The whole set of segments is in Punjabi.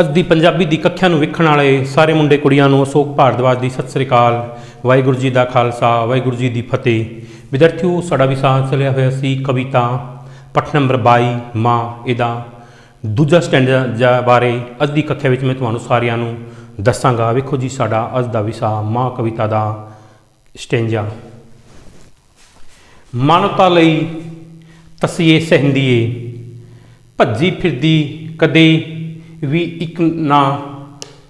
ਅੱਜ ਦੀ ਪੰਜਾਬੀ ਦੀ ਕੱਖਿਆ ਨੂੰ ਵੇਖਣ ਵਾਲੇ ਸਾਰੇ ਮੁੰਡੇ ਕੁੜੀਆਂ ਨੂੰ ਅਸ਼ੋਕ ਭਾਰਦਵਾਜ ਦੀ ਸਤਿ ਸ੍ਰੀ ਅਕਾਲ, ਵਾਹਿਗੁਰੂ ਜੀ ਦਾ ਖਾਲਸਾ, ਵਾਹਿਗੁਰੂ ਜੀ ਦੀ ਫਤਿਹ। ਵਿਦਿਆਰਥੀਓ, ਸਾਡਾ ਵਿਸ਼ਾ ਚੱਲਿਆ ਹੋਇਆ ਸੀ ਕਵਿਤਾ ਪਠ ਨੰਬਰ 22 ਮਾਂ ਇਹਦਾ। ਦੂਜਾ ਸਟੈਂਡਰਡ ਬਾਰੇ ਅੱਜ ਦੀ ਕੱਖਿਆ ਵਿੱਚ ਮੈਂ ਤੁਹਾਨੂੰ ਸਾਰਿਆਂ ਨੂੰ ਦੱਸਾਂਗਾ। ਵੇਖੋ ਜੀ, ਸਾਡਾ ਅੱਜ ਦਾ ਵਿਸ਼ਾ ਮਾਂ ਕਵਿਤਾ ਦਾ ਸਟੈਂਜਾ ਮਾਨਵਤਾ ਲਈ ਤਸੀਏ ਸਹਿੰਦੀਏ, ਭੱਜੀ ਫਿਰਦੀ ਕਦੇ ਵੀ ਇੱਕ ਨਾ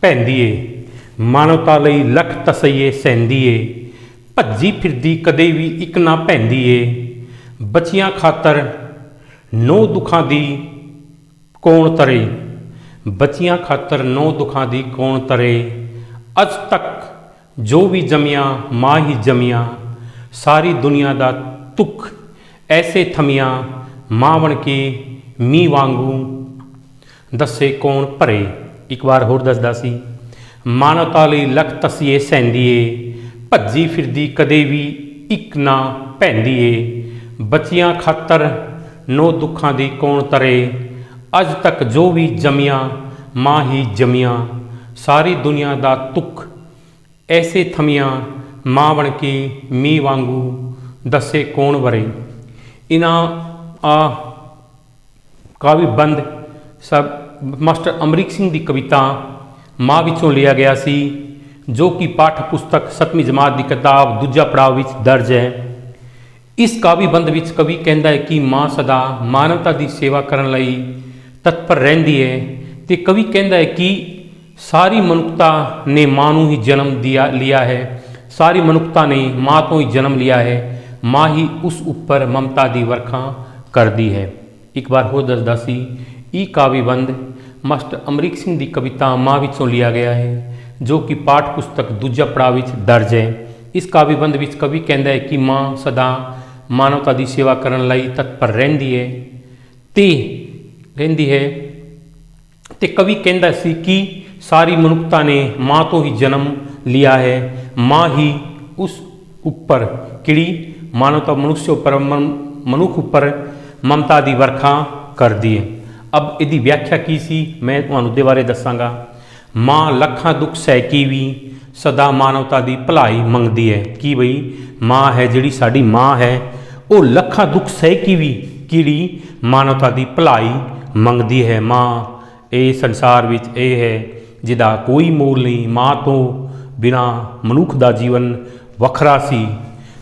ਪੈਂਦੀ ਏ ਮਾਨਵਤਾ ਲਈ ਲੱਖ ਤਸਈਏ ਸਹਿੰਦੀਏ। ਭੱਜੀ ਫਿਰਦੀ ਕਦੇ ਵੀ ਇੱਕ ਨਾ ਪੈਂਦੀ ਏ ਬੱਚੀਆਂ ਖਾਤਰ ਨੋ ਦੁੱਖਾਂ ਦੀ ਕੌਣ ਤਰੇ? ਬੱਚੀਆਂ ਖਾਤਰ ਨੋ ਦੁੱਖਾਂ ਦੀ ਕੌਣ ਤਰੇ? ਅੱਜ ਤੱਕ ਜੋ ਵੀ ਜਮੀਆਂ, ਮਾਂ ਹੀ ਜਮਿਆ, ਸਾਰੀ ਦੁਨੀਆ ਦਾ ਤੁਖ ਐਸੇ ਥਮੀਆਂ, ਮਾਂ ਬਣ ਕੇ ਮੀਂਹ ਵਾਂਗੂ ਦੱਸੇ ਕੌਣ ਭਰੇ? ਇੱਕ ਵਾਰ ਹੋਰ ਦੱਸਦਾ ਸੀ ਮਾਨਵਤਾ ਲਈ ਲੱਖ ਤਸੀਏ ਸਹਿੰਦੀਏ, ਭੱਜੀ ਫਿਰਦੀ ਕਦੇ ਵੀ ਇੱਕ ਨਾ ਪੈਂਦੀਏ। ਬੱਚੀਆਂ ਖਾਤਰ ਨੋ ਦੁੱਖਾਂ ਦੀ ਕੌਣ ਤਰੇ? ਅੱਜ ਤੱਕ ਜੋ ਵੀ ਜਮੀਆਂ, ਮਾਂ ਹੀ ਜਮੀਆਂ। ਸਾਰੀ ਦੁਨੀਆ ਦਾ ਤੁਖ ਐਸੇ ਥਮੀਆਂ, ਮਾਂ ਬਣ ਕੇ ਮੀਂਹ ਵਾਂਗੂ ਦੱਸੇ ਕੌਣ ਵਰੇ? ਇਨਾ ਆ ਕਾਵਿ ਬੰਦ ਸਭ ਮਾਸਟਰ ਅਮਰੀਕ ਸਿੰਘ ਦੀ ਕਵਿਤਾ ਮਾਂ ਵਿੱਚੋਂ ਲਿਆ ਗਿਆ ਸੀ, ਜੋ ਕਿ ਪਾਠ ਪੁਸਤਕ 7ਵੀਂ ਜਮਾਤ ਦੀ ਕਿਤਾਬ ਦੂਜਾ ਪੜਾਅ ਵਿੱਚ ਦਰਜ ਹੈ। ਇਸ ਕਾਵਿ ਬੰਦ ਵਿੱਚ ਕਵੀ ਕਹਿੰਦਾ ਹੈ ਕਿ ਮਾਂ ਸਦਾ ਮਾਨਵਤਾ ਦੀ ਸੇਵਾ ਕਰਨ ਲਈ ਤਤਪਰ ਰਹਿੰਦੀ ਹੈ ਤੇ ਕਵੀ ਕਹਿੰਦਾ ਹੈ ਕਿ ਸਾਰੀ ਮਨੁੱਖਤਾ ਨੇ ਮਾਂ ਨੂੰ ਹੀ ਜਨਮ ਦਿਆ, ਲਿਆ ਹੈ। ਸਾਰੀ ਮਨੁੱਖਤਾ ਨੇ ਮਾਂ ਤੋਂ ਹੀ ਜਨਮ ਲਿਆ ਹੈ। ਮਾਂ ਹੀ ਉਸ ਉੱਪਰ ਮਮਤਾ ਦੀ ਵਰਖਾ ਕਰਦੀ ਹੈ। ਇੱਕ ਵਾਰ ਹੋਰ ਦੱਸਦਾ ਸੀ ਇਹ ਕਾਵਿਬੰਦ ਮਾਸਟਰ ਅਮਰੀਕ ਸਿੰਘ ਦੀ ਕਵਿਤਾ ਮਾਂ ਵਿੱਚੋਂ ਲਿਆ ਗਿਆ ਹੈ, ਜੋ ਕਿ ਪਾਠ ਪੁਸਤਕ ਦੂਜਾ ਪੜਾਅ ਵਿੱਚ ਦਰਜ ਹੈ। ਇਸ ਕਾਵਿਬੰਦ ਵਿੱਚ ਕਵੀ ਕਹਿੰਦਾ ਹੈ ਕਿ ਮਾਂ ਸਦਾ ਮਾਨਵਤਾ ਦੀ ਸੇਵਾ ਕਰਨ ਲਈ ਤਤਪਰ ਰਹਿੰਦੀ ਹੈ। ਤੇ ਰਹਿੰਦੀ ਹੈ। ਤੇ ਕਵੀ ਕਹਿੰਦਾ ਸੀ ਕਿ ਸਾਰੀ ਮਨੁੱਖਤਾ ਨੇ ਮਾਂ ਤੋਂ ਹੀ ਜਨਮ ਲਿਆ ਹੈ। ਮਾਂ ਹੀ ਉਸ ਉੱਪਰ ਕਿਹੜੀ? ਮਾਨਵਤਾ ਮਨੁੱਖ ਉੱਪਰ, ਮਨ- ਮਨੁੱਖ ਉੱਪਰ ਮਮਤਾ ਦੀ ਵਰਖਾ ਕਰਦੀ ਹੈ। ਅਬ ਇਹਦੀ ਵਿਆਖਿਆ ਕੀ ਸੀ? ਮੈਂ ਤੁਹਾਨੂੰ ਦੇ ਬਾਰੇ ਦੱਸਾਂਗਾ। ਮਾਂ ਲੱਖਾਂ ਦੁੱਖ ਸਹਿ ਕੇ ਵੀ, ਸਦਾ ਮਾਨਵਤਾ ਦੀ ਭਲਾਈ ਮੰਗਦੀ ਹੈ। ਕੀ ਬਈ? ਮਾਂ ਹੈ ਜਿਹੜੀ ਸਾਡੀ ਮਾਂ ਹੈ। ਉਹ ਲੱਖਾਂ ਦੁੱਖ ਸਹਿ ਕੇ ਵੀ, ਕਿਹੜੀ? ਮਾਨਵਤਾ ਦੀ ਭਲਾਈ ਮੰਗਦੀ ਹੈ ਮਾਂ। ਇਹ ਸੰਸਾਰ ਵਿੱਚ ਇਹ ਹੈ, ਜਿਹਦਾ ਕੋਈ ਮੋਲ ਨਹੀਂ। ਮਾਂ ਤੋਂ ਬਿਨਾ ਮਨੁੱਖ ਦਾ ਜੀਵਨ ਵੱਖਰਾ ਸੀ।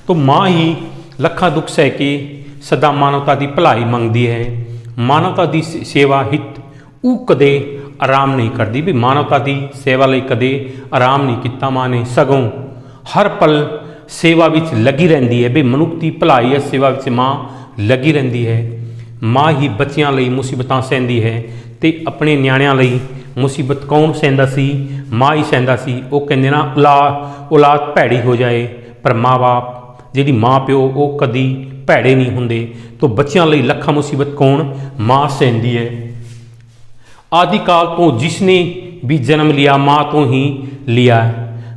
ਤੋਂ ਮਾਂ ਹੀ ਲੱਖਾਂ ਦੁੱਖ ਸਹਿ ਕੇ ਸਦਾ ਮਾਨਵਤਾ ਦੀ ਭਲਾਈ ਮੰਗਦੀ ਹੈ। ਮਾਨਵਤਾ ਦੀ ਸ- ਸੇਵਾ ਹਿੱਤ, ਉਹ ਕਦੇ ਆਰਾਮ ਨਹੀਂ ਕਰਦੀ। ਵੀ ਮਾਨਵਤਾ ਦੀ ਸੇਵਾ ਲਈ ਕਦੇ ਆਰਾਮ ਨਹੀਂ ਕੀਤਾ ਮਾਂ ਨੇ। ਸਗੋਂ ਹਰ ਪਲ ਸੇਵਾ ਵਿੱਚ ਲੱਗੀ ਰਹਿੰਦੀ ਹੈ। ਵੀ ਮਨੁੱਖ ਦੀ ਭਲਾਈ ਹੈ ਸੇਵਾ ਵਿੱਚ ਮਾਂ ਲੱਗੀ ਰਹਿੰਦੀ ਹੈ। ਮਾਂ ਹੀ ਬੱਚਿਆਂ ਲਈ ਮੁਸੀਬਤਾਂ ਸਹਿੰਦੀ ਹੈ ਤੇ ਆਪਣੇ ਨਿਆਣਿਆਂ ਲਈ ਮੁਸੀਬਤ ਕੌਣ ਸਹਿੰਦਾ ਸੀ? ਮਾਂ ਹੀ ਸਹਿੰਦਾ ਸੀ। ਉਹ ਕਹਿੰਦੇ ਨਾ ਔਲਾ ਔਲਾਦ ਭੈੜੀ ਹੋ ਜਾਏ ਪਰ ਮਾਂ-ਬਾਪ, ਜਿਹੜੀ ਮਾਂ ਪਿਓ ਉਹ ਕਦੀ ਭੈੜੇ ਨਹੀਂ ਹੁੰਦੇ, ਤੋਂ ਬੱਚਿਆਂ ਲਈ ਲੱਖਾਂ ਮੁਸੀਬਤ ਕੌਣ? ਮਾਂ ਸਹਿੰਦੀ ਹੈ। ਆਦਿ ਕਾਲ ਤੋਂ ਜਿਸ ਨੇ ਵੀ ਜਨਮ ਲਿਆ, ਮਾਂ ਤੋਂ ਹੀ ਲਿਆ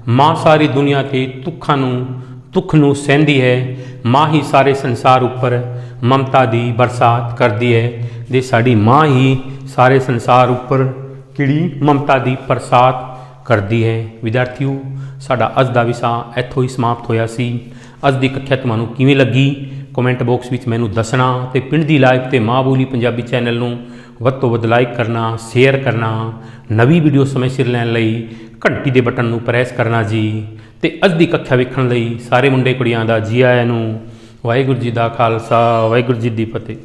ਮਾਂ ਸਾਰੀ ਦੁਨੀਆ ਤੇ ਦੁੱਖਾਂ ਨੂੰ, ਦੁੱਖ ਨੂੰ ਸਹਿੰਦੀ ਹੈ। ਮਾਂ ਹੀ ਸਾਰੇ ਸੰਸਾਰ ਉੱਪਰ ਮਮਤਾ ਦੀ ਬਰਸਾਤ ਕਰਦੀ ਹੈ। ਜੇ ਸਾਡੀ ਮਾਂ ਹੀ ਸਾਰੇ ਸੰਸਾਰ ਉੱਪਰ ਕਿਹੜੀ? ਮਮਤਾ ਦੀ ਬਰਸਾਤ ਕਰਦੀ ਹੈ। ਵਿਦਿਆਰਥੀਓ, ਸਾਡਾ ਅੱਜ ਦਾ ਵਿਸ਼ਾ ਇੱਥੋਂ ਹੀ ਸਮਾਪਤ ਹੋਇਆ ਸੀ। ਅੱਜ ਦੀ ਕੱਖਿਆ ਤੁਹਾਨੂੰ ਕਿਵੇਂ ਲੱਗੀ? ਕਮੈਂਟ ਬਾਕਸ ਵਿੱਚ ਮੈਨੂੰ ਦੱਸਣਾ ਤੇ ਪਿੰਡ ਦੀ ਲਾਈਵ ਤੇ ਮਾਂ ਬੋਲੀ ਪੰਜਾਬੀ ਚੈਨਲ ਨੂੰ ਵੱਧ ਤੋਂ ਵੱਧ ਲਾਈਕ ਕਰਨਾ ਸ਼ੇਅਰ ਕਰਨਾ, ਨਵੀਂ ਵੀਡੀਓ ਸਮੇਂ ਸਿਰ ਲੈਣ ਲਈ ਘੰਟੀ ਦੇ ਬਟਨ ਨੂੰ ਪ੍ਰੈਸ ਕਰਨਾ ਜੀ। ਤੇ ਅੱਜ ਦੀ ਕੱਖਿਆ ਵੇਖਣ ਲਈ ਸਾਰੇ ਮੁੰਡੇ ਕੁੜੀਆਂ ਦਾ ਜੀ ਆਇਆਂ ਨੂੰ ਵਾਹਿਗੁਰੂ ਜੀ ਦਾ ਖਾਲਸਾ, ਵਾਹਿਗੁਰੂ ਜੀ ਦੀ ਫਤਿਹ।